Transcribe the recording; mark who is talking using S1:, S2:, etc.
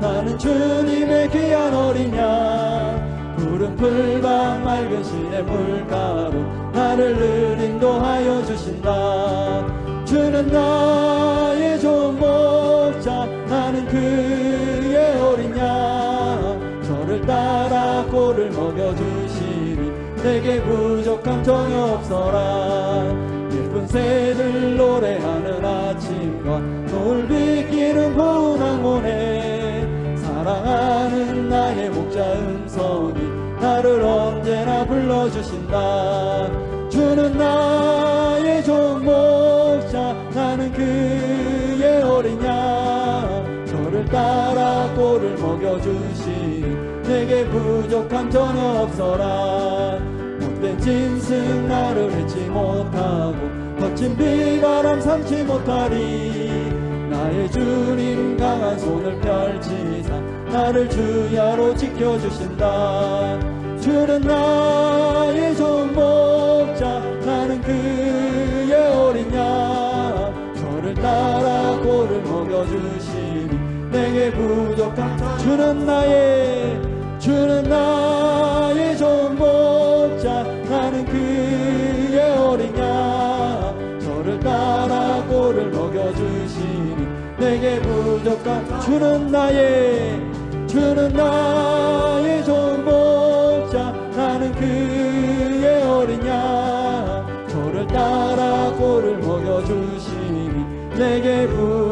S1: 나는 주님의 귀한 어린 양. 푸른 풀밭 맑은 시내 물가로 나를 늘 인도하여 주신다. 주는 나의 좋은 목자 나는 그의 어린 양. 저를 따라 꼴을 먹여주시니 내게 부족함 전혀 없어라. 예쁜 새들 노래하는 아침과 고운 항문에 사랑하는 나의 목자 음성이 나를 언제나 불러주신다. 주는 나의 좋은 목자 나는 그의 어린 양 저를 따라 꼴을 먹여주시니 내게 부족함 전혀 없어라. 못된 짐승 나를 해치 못하고 거친 비바람 삼지 못하리. 나의 주님 강한 손을 펼치사 나를 주야로 지켜주신다. 주는 나의 좋은 목자 나는 그의 어린 양 저를 따라 꼴을 먹여주시니 내게 부족한 주는 나의 주는 나의 좋은 목자 나는 그의 어린 양 저를 따라 꼴을 먹여주시니 내게 부족한 주는 나의 주는 나의 좋은 보자 나는 그의 어린 양 저를 따라 고를 먹여주시니 내게 부